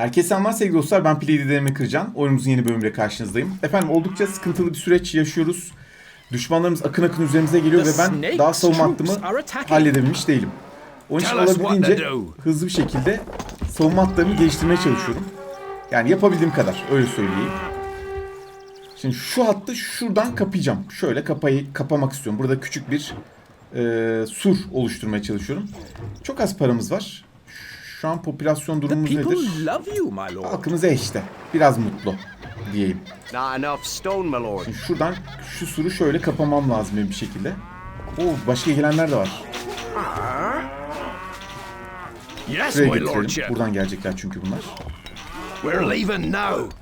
Herkese selamlar sevgili dostlar. Ben Playdedelerimi Kırcan. Oyunumuzun yeni bölümüyle karşınızdayım. Efendim oldukça sıkıntılı bir süreç yaşıyoruz. Düşmanlarımız akın akın üzerimize geliyor ve ben daha savunma hattımı halledebilmiş değilim. Onun için olabildiğince hızlı bir şekilde savunma hatlarımı geliştirmeye çalışıyorum. Yani yapabildiğim kadar öyle söyleyeyim. Şimdi şu hattı şuradan kapayacağım. Şöyle kapayı kapamak istiyorum. Burada küçük bir e, sur oluşturmaya çalışıyorum. Çok az paramız var. Şu an popülasyon durumumuz nedir? love you, my lord. Halkımız işte. Biraz mutlu diyeyim. Not enough stone, my lord. Şimdi şuradan şu suru şöyle kapamam lazım bir şekilde. Oo başka gelenler de var. Yes, Şuraya my getirelim. lordship. Buradan gelecekler çünkü bunlar. We're leaving now.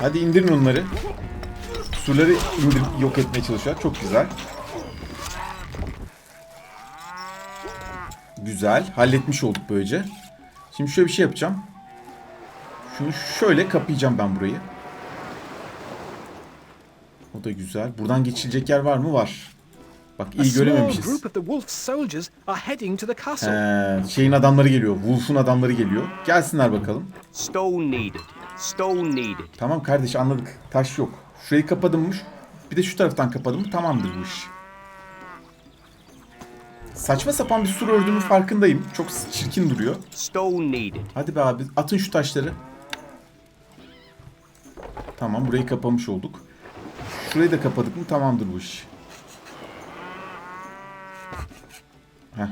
Hadi indirin onları. Surları indir yok etmeye çalışıyorlar. Çok güzel. Güzel. Halletmiş olduk böylece. Şimdi şöyle bir şey yapacağım. Şunu şöyle kapayacağım ben burayı. O da güzel. Buradan geçilecek yer var mı? Var. Bak A iyi small görememişiz. group of the wolf soldiers are heading to the castle. Ee, şeyin adamları geliyor. Wolf'un adamları geliyor. Gelsinler bakalım. Stone needed. Stone needed. Tamam kardeş anladık. Taş yok. Şurayı kapadım mı? Bir de şu taraftan kapadım mı? Tamamdır bu iş. Saçma sapan bir sur ördüğümün farkındayım. Çok çirkin duruyor. Hadi be abi atın şu taşları. Tamam burayı kapamış olduk. Şurayı da kapadık mı tamamdır bu iş. Heh.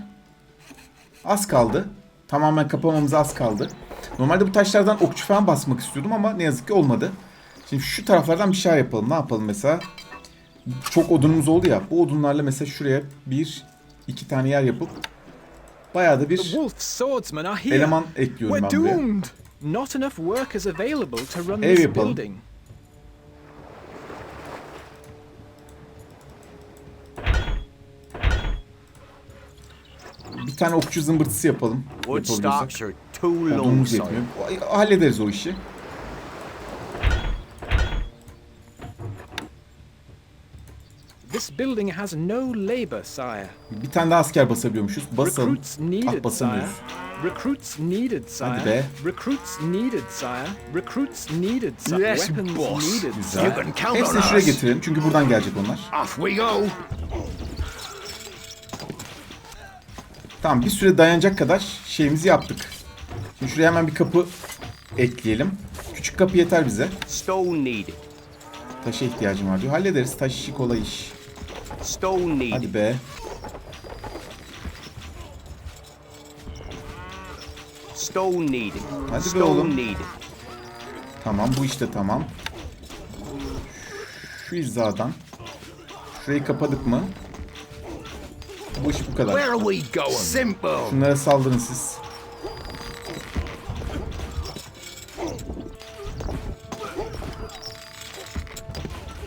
Az kaldı. Tamamen kapamamıza az kaldı. Normalde bu taşlardan okçu falan basmak istiyordum ama ne yazık ki olmadı. Şimdi şu taraflardan bir şeyler yapalım. Ne yapalım mesela? Çok odunumuz oldu ya. Bu odunlarla mesela şuraya bir, iki tane yer yapıp bayağı da bir eleman ekliyorum ben buraya. Not enough workers available to run Ev this yapalım. building. Bir tane okçu zımbırtısı yapalım. Odunumuz sire. yetmiyor. Hallederiz o işi. This building has no labor, sire. Bir tane daha asker basabiliyormuşuz. Basalım. Recruits needed, Ah sire. basamıyoruz. Recruits needed, sire. be. Recruits needed, sire. Recruits needed, sire. Yes, Weapons boss. needed, Güzel. You can count Hepsini on şuraya us. getirelim çünkü buradan gelecek onlar. Off we go. Tamam bir süre dayanacak kadar şeyimizi yaptık. Şimdi şuraya hemen bir kapı ekleyelim. Küçük kapı yeter bize. Stone needed. Taşa ihtiyacım var diyor. Hallederiz. Taş işi kolay iş. Stone needed. Hadi be. Stone needed. Hadi be Stone oğlum. needed. Tamam bu işte tamam. Şu hizadan. Şurayı kapadık mı? Bu iş bu kadar. Where are we going? Simple. Şunlara saldırın siz.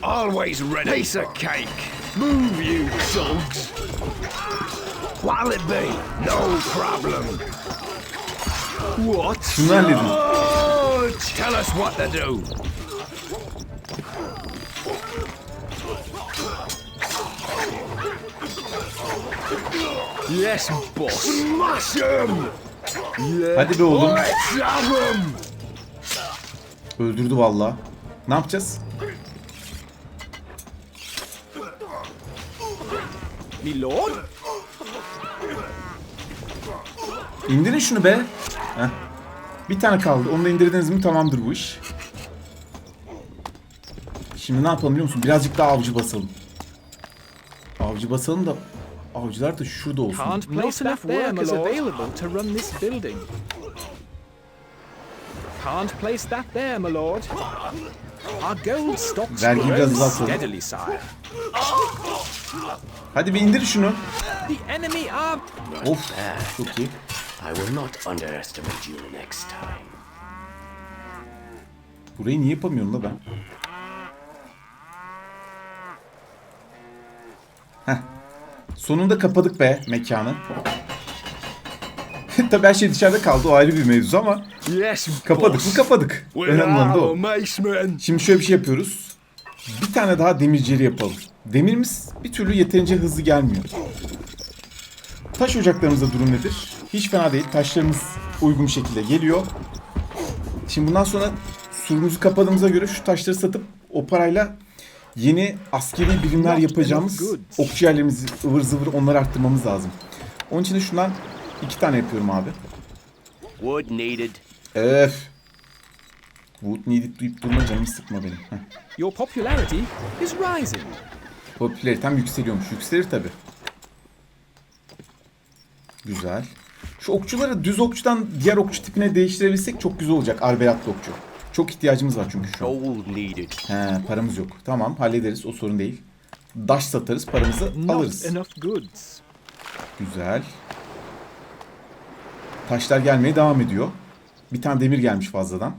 Always ready. Piece of cake. Move, you it be? No problem. What? Oh, tell us what to do. Yes, boss. Smash 'em! Hadi be oğlum. Öldürdü valla. Ne yapacağız? Me lord? İndirin şunu be. Heh. Bir tane kaldı. Onu da indirdiniz mi tamamdır bu iş. Şimdi ne yapalım biliyor musun? Birazcık daha avcı basalım. Avcı basalım da avcılar da şurada olsun. Can't place that there, my lord. Our gold stocks Vergiyi biraz azaltalım. Hadi bir indir şunu. The enemy are... Of çok iyi. I will not underestimate you next time. Burayı niye yapamıyorum la ben? Heh. Sonunda kapadık be mekanı. Tabii her şey dışarıda kaldı o ayrı bir mevzu ama Yes, kapadık boss. mı kapadık. Önemli olan da o. Şimdi şöyle bir şey yapıyoruz. Bir tane daha demircileri yapalım. Demirimiz bir türlü yeterince hızlı gelmiyor. Taş ocaklarımızda durum nedir? Hiç fena değil. Taşlarımız uygun şekilde geliyor. Şimdi bundan sonra surumuzu kapadığımıza göre şu taşları satıp o parayla yeni askeri birimler yapacağımız enough goods. okçu yerlerimizi ıvır zıvır onları arttırmamız lazım. Onun için de şundan iki tane yapıyorum abi. Wood needed. Öf. Wood needed deyip durma canımı sıkma benim. Heh. Your popularity is rising. Popülaritem yükseliyormuş. Yükselir tabi. Güzel. Şu okçuları düz okçudan diğer okçu tipine değiştirebilsek çok güzel olacak. Arbelatlı okçu. Çok ihtiyacımız var çünkü şu an. Gold needed. He, paramız yok. Tamam hallederiz o sorun değil. Daş satarız paramızı Not alırız. enough goods. Güzel. Taşlar gelmeye devam ediyor. Bir tane demir gelmiş fazladan.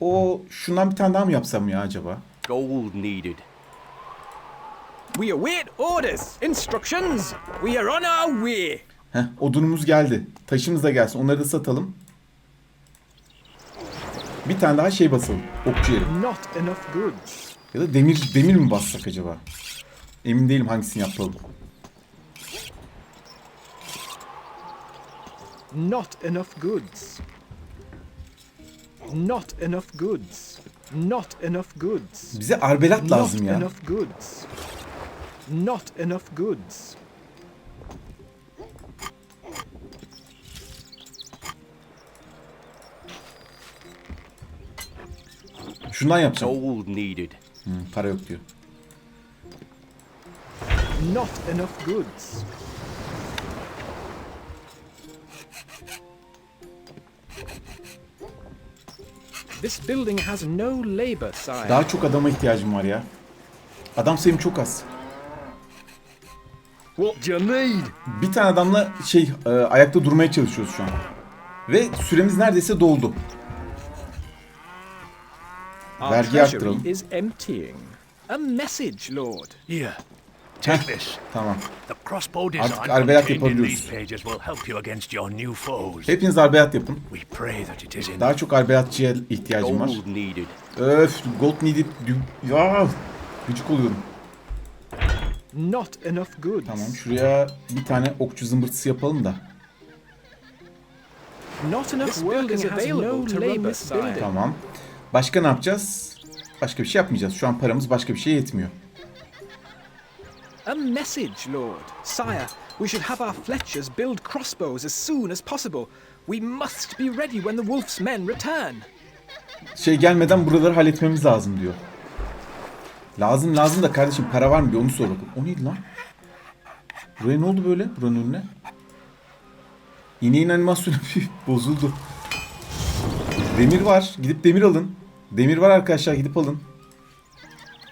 O şundan bir tane daha mı yapsam ya acaba? Gold needed. We await orders, instructions. We are on our way. Heh, odunumuz geldi. Taşımız da gelsin. Onları da satalım. Bir tane daha şey basalım. Okçu yeri. Not enough goods. Ya da demir demir mi bassak acaba? Emin değilim hangisini yapalım. Not enough goods. Not enough goods. Not enough goods. Bize arbelat lazım Not ya. enough goods. Not enough goods. Şundan yapacağım. Gold needed. Hı, para yok diyor. Not enough goods. This building has no labor, sire. Daha çok adama ihtiyacım var ya. Adam sayım çok az. Bir tane adamla şey e, ayakta durmaya çalışıyoruz şu an. Ve süremiz neredeyse doldu. Vergi treasury arttıralım. is emptying. A message, Lord. Here, take this. Tamam. The crossbow Artık design arbelat contained in yapabiliyoruz. these pages will help you against your new foes. Hepiniz arbelat yapın. We pray that it is in Daha çok arbelatçıya ihtiyacım var. Gold needed. Öf, gold needed. Ya, gıcık oluyorum. Not enough goods. Tamam, şuraya bir tane okçu zımbırtısı yapalım da. Not enough work is available to run this building. Tamam. Başka ne yapacağız? Başka bir şey yapmayacağız. Şu an paramız başka bir şeye yetmiyor. A message, Lord. Sire, we should have our Fletchers build crossbows as soon as possible. We must be ready when the Wolf's men return. Şey gelmeden buraları halletmemiz lazım diyor. Lazım lazım da kardeşim para var mı bir onu sor bakalım. O neydi lan? Buraya ne oldu böyle buranın önüne? İneğin animasyonu bir bozuldu. Demir var. Gidip demir alın. Demir var arkadaşlar gidip alın.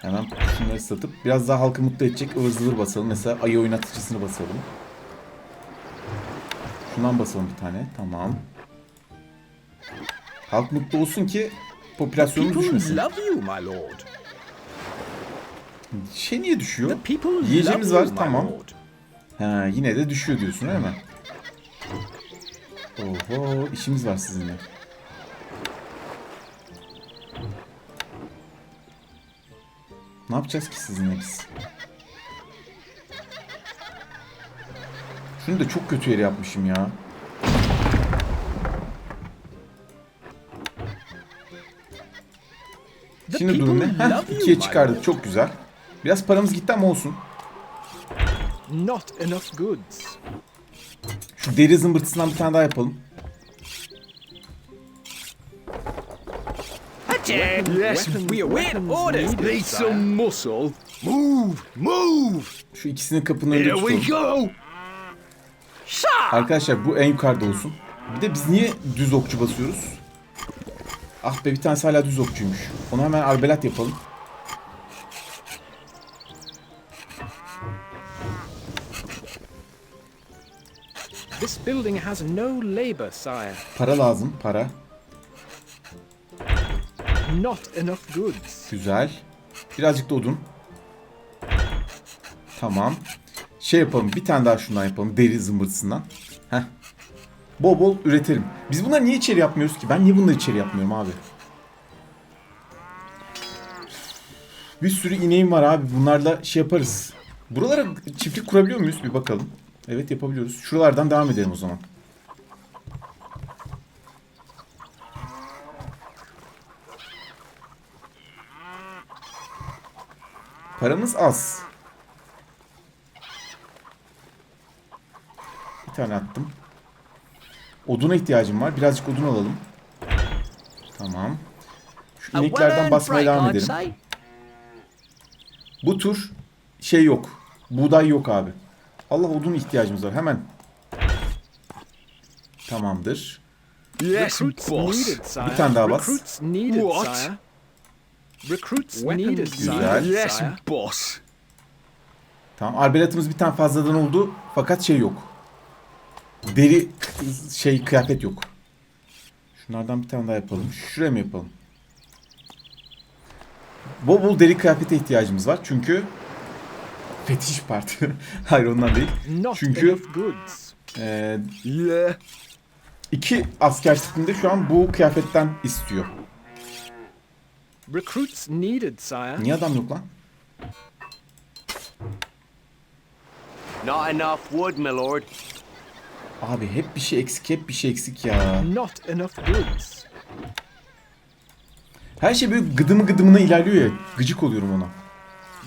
Hemen şunları satıp biraz daha halkı mutlu edecek ıvır zıvır basalım. Mesela ayı oynatıcısını basalım. Şundan basalım bir tane. Tamam. Halk mutlu olsun ki popülasyonumuz People düşmesin. love you, my lord. Şey niye düşüyor? Yiyeceğimiz var tamam. Ha, yine de düşüyor diyorsun öyle mi? Oho işimiz var sizinle. Ne yapacağız ki sizinle biz? Şunu da çok kötü yere yapmışım ya. Şimdi durum ne? Heh, ikiye çıkardık. Çok güzel. Biraz paramız gitti ama olsun. Not enough goods. Şu deri zımbırtısından bir tane daha yapalım. Yes, We await orders. need some muscle. Move, move. Şu ikisini kapının önünde Here we tutalım. go. Arkadaşlar bu en yukarıda olsun. Bir de biz niye düz okçu basıyoruz? Ah be bir tanesi hala düz okçuymuş. Onu hemen arbelat yapalım. This building has no labor, sire. Para lazım para. Not enough goods. Güzel. Birazcık da odun. Tamam. Şey yapalım bir tane daha şundan yapalım. Deri zımbırtısından. Heh. Bol bol üretelim. Biz bunları niye içeri yapmıyoruz ki? Ben niye bunları içeri yapmıyorum abi? Bir sürü ineğim var abi. Bunlarla şey yaparız. Buralara çiftlik kurabiliyor muyuz? Bir bakalım. Evet yapabiliyoruz. Şuralardan devam edelim o zaman. Paramız az. Bir tane attım. Oduna ihtiyacım var. Birazcık odun alalım. Tamam. Şu ineklerden basmaya devam edelim. Bu tur şey yok. Buğday yok abi. Allah odun ihtiyacımız var. Hemen. Tamamdır. Yes, boss. Bir tane daha bas. Recruits needed, What? sire. Recruits needed, Güzel. Yes, boss. Tamam. Arbelatımız bir tane fazladan oldu. Fakat şey yok. Deri şey kıyafet yok. Şunlardan bir tane daha yapalım. Şuraya mı yapalım? Bol bol deri kıyafete ihtiyacımız var. Çünkü fetiş parti. Hayır ondan değil. Not Çünkü e, iki asker tipinde şu an bu kıyafetten istiyor. Recruits needed, sire. Niye adam yok lan? Not enough wood, my lord. Abi hep bir şey eksik, hep bir şey eksik ya. Not enough goods. Her şey böyle gıdımı gıdımına ilerliyor ya. Gıcık oluyorum ona.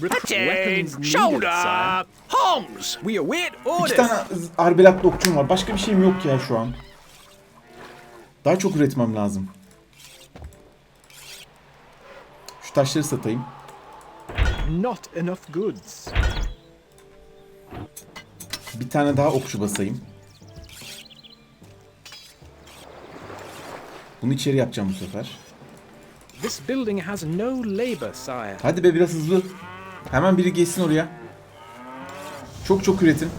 Needed, shoulder. Holmes. We await İki orders. tane arbelatlı okçum var. Başka bir şeyim yok ya şu an. Daha çok üretmem lazım. Şu taşları satayım. Not enough goods. Bir tane daha okçu basayım. Bunu içeri yapacağım bu sefer. This building has no labor, sire. Hadi be biraz hızlı. Hemen biri geçsin oraya. Çok çok üretin.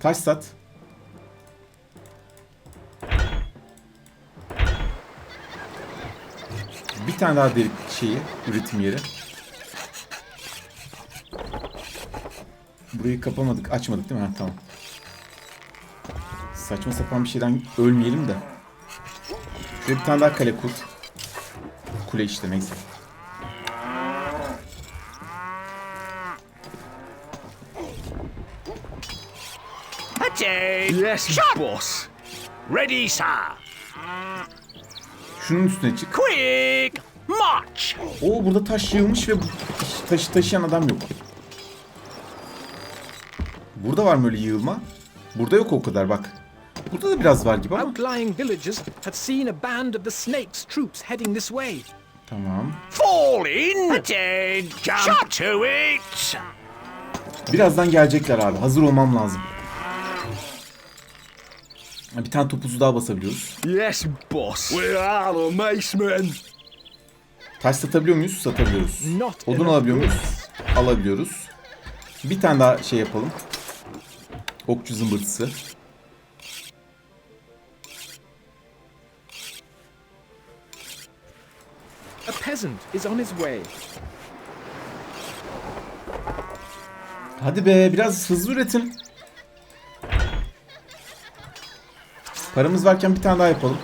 Taş sat. Bir tane daha delik şeyi, üretim yeri. Burayı kapamadık, açmadık değil mi? Ha, tamam. Saçma sapan bir şeyden ölmeyelim de. Şuraya bir tane daha kale kur. Kule işte neyse. Yes, boss. Ready, sir. Şunun üstüne çık. Quick, march. Oo burada taş yığılmış ve bu taşı taşıyan adam yok. Burada var mı öyle yığılma? Burada yok o kadar bak. Burada da biraz var gibi ama. Outlying villagers had seen a band of the Snake's troops heading this way. Tamam. Fall in. Jump to it. Birazdan gelecekler abi. Hazır olmam lazım. Bir tane topuzu daha basabiliyoruz. Yes, boss. We are the macemen. Taş satabiliyor muyuz? Satabiliyoruz. Not Odun alabiliyor muyuz? Alabiliyoruz. Bir tane daha şey yapalım. Okçu zımbırtısı. A peasant is on his way. Hadi be biraz hızlı üretin. Paramız varken bir tane daha yapalım.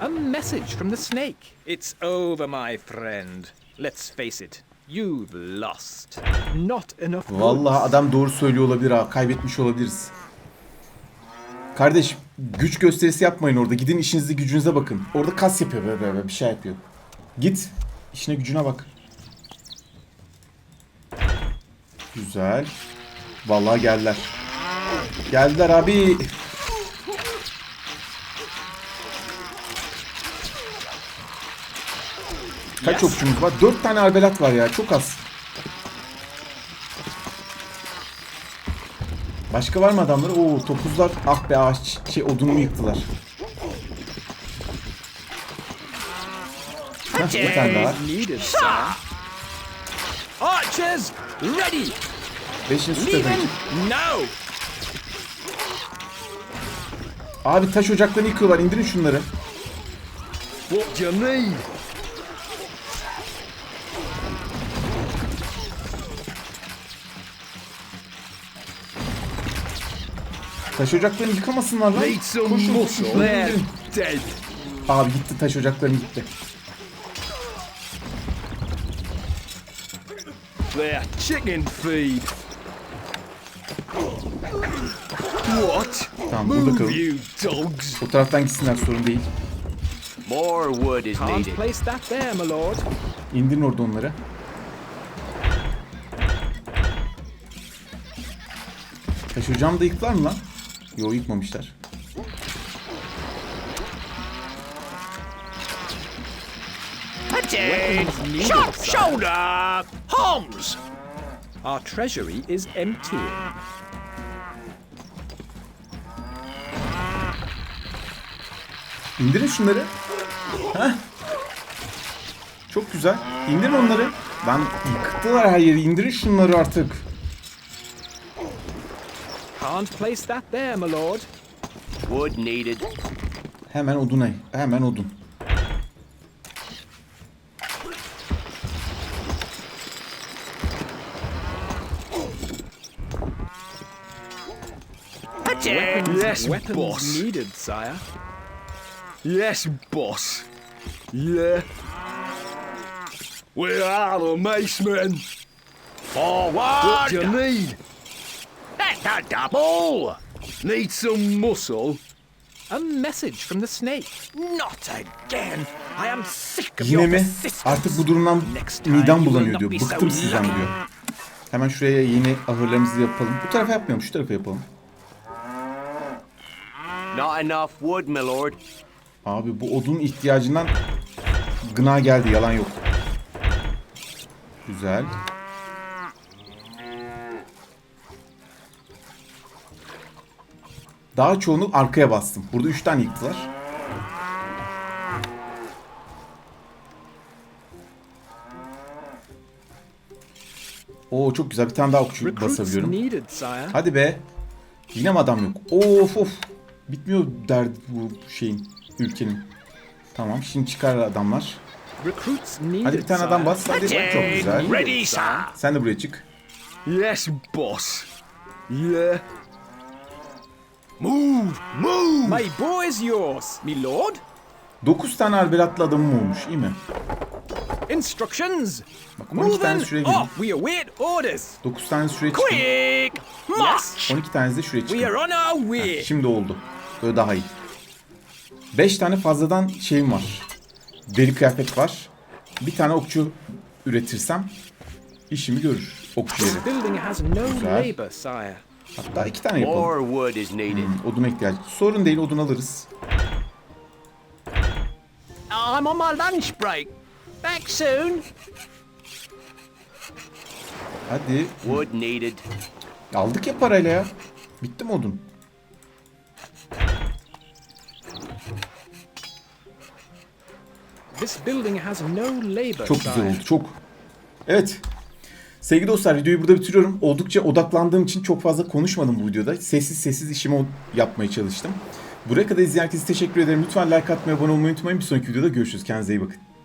A message from the snake. It's over, my friend. Let's face it. You've lost. Not enough. Vallahi adam doğru söylüyor olabilir ha. Kaybetmiş olabiliriz. Kardeş güç gösterisi yapmayın orada. Gidin işinize gücünüze bakın. Orada kas yapıyor böyle böyle bir şey yapıyor. Git işine gücüne bak. Güzel. Vallahi geldiler. Geldiler abi. Kaç okçumuz var? Dört tane arbelat var ya. Çok az. Başka var mı adamlar? Oo topuzlar. Ah be ağaç şey odunumu yıktılar. Heh, bir tane daha. Archers, ready. Beşinci. No. Abi taş ocaklarını yıkıyorlar. İndirin şunları. Taş ocaklarını yıkamasınlar lan. Koşun, koşun, şunları indirin. Abi gitti taş ocaklarını gitti. their chicken feed. What? Tamam burada Move kalın. you dogs! O taraftan gitsinler sorun değil. More wood is Can't needed. place that there, my lord. İndirin orada onları. Ocağını da yıktılar mı lan? Yok yıkmamışlar. Weapons needed, Sharp shoulder! Holmes! Our treasury is emptying. İndirin şunları. Heh. Çok güzel. İndirin onları. Lan yıktılar her yeri. İndirin şunları artık. Can't place that there, my lord. Wood needed. Hemen oduna. Hemen odun. Yes, Weapons boss. needed, sire. Yes, boss. Yeah. We are the macemen. Forward! What do you need? That's a double! Need some muscle? A message from the snake. Not again! I am sick of Yine mi? Artık bu durumdan midem bulanıyor diyor. Bıktım sizden diyor. Hemen şuraya yeni ahırlarımızı yapalım. Bu tarafa yapmayalım. Şu tarafa yapalım. Not enough wood, my lord. Abi bu odun ihtiyacından gına geldi. Yalan yok. Güzel. Daha çoğunu arkaya bastım. Burada 3 tane yıktılar. Oo çok güzel. Bir tane daha okçu basabiliyorum. Hadi be. Yine mi adam yok? Of of. Bitmiyor derdi bu şeyin, ülkenin. Tamam şimdi çıkar adamlar. Hadi bir tane adam bas. Hadi çok güzel. Sen de buraya çık. Yes, boss. Yeah. Move! Move! My boy is yours, my lord. 9 tane arbelatlı adamım olmuş iyi mi? Instructions. Bak 12 tanesi Moving şuraya girin. off. We await orders. 9 tanesi şuraya çıkın. Quick! March! 12 tanesi de şuraya We are on our way. Şimdi oldu. Böyle daha iyi. 5 tane fazladan şeyim var. Deri kıyafet var. Bir tane okçu üretirsem işimi görür. Okçu yeri. Güzel. Hatta iki tane yapalım. Needed. Oduna ihtiyaç. Sorun değil odun alırız. I'm on my lunch break. Back soon. Hadi. Wood needed. Aldık ya parayla ya. Bitti mi odun? Çok güzel oldu. Çok. Evet. Sevgili dostlar videoyu burada bitiriyorum. Oldukça odaklandığım için çok fazla konuşmadım bu videoda. Sessiz sessiz işimi yapmaya çalıştım. Buraya kadar izleyen herkese teşekkür ederim. Lütfen like atmayı, abone olmayı unutmayın. Bir sonraki videoda görüşürüz. Kendinize iyi bakın.